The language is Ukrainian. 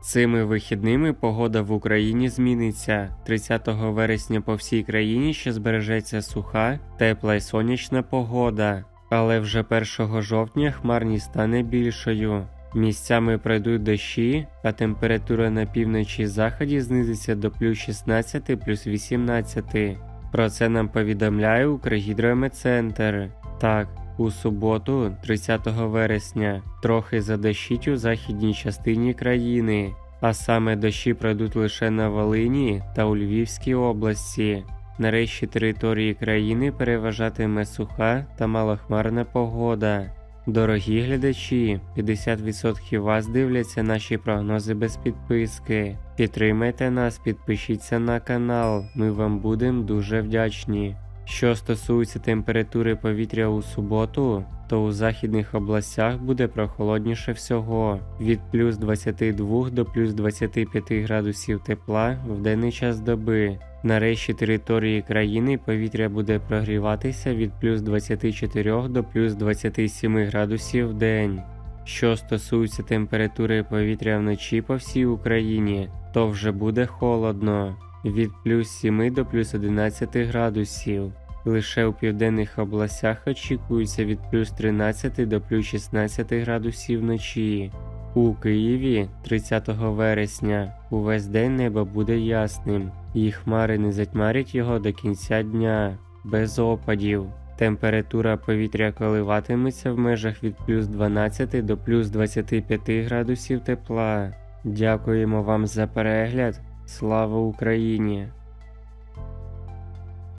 Цими вихідними погода в Україні зміниться. 30 вересня по всій країні ще збережеться суха, тепла й сонячна погода. Але вже 1 жовтня хмарність стане більшою. Місцями пройдуть дощі, а температура на півночі і заході знизиться до плюс 16 плюс 18. Про це нам повідомляє Укргідрометцентр. Так, у суботу, 30 вересня, трохи задощить у західній частині країни, а саме дощі пройдуть лише на Волині та у Львівській області. Нарешті території країни переважатиме суха та малохмарна погода. Дорогі глядачі, 50% вас дивляться наші прогнози без підписки. Підтримайте нас, підпишіться на канал, ми вам будемо дуже вдячні. Що стосується температури повітря у суботу, то у західних областях буде прохолодніше всього від плюс 22 до плюс 25 градусів тепла в денний час доби. Нарешті території країни повітря буде прогріватися від плюс 24 до плюс 27 градусів в день. Що стосується температури повітря вночі по всій Україні, то вже буде холодно від плюс 7 до плюс 11 градусів. Лише у південних областях очікується від плюс 13 до плюс 16 градусів вночі. У Києві 30 вересня увесь день небо буде ясним, і хмари не затьмарять його до кінця дня, без опадів. Температура повітря коливатиметься в межах від плюс 12 до плюс 25 градусів тепла. Дякуємо вам за перегляд. Слава Україні!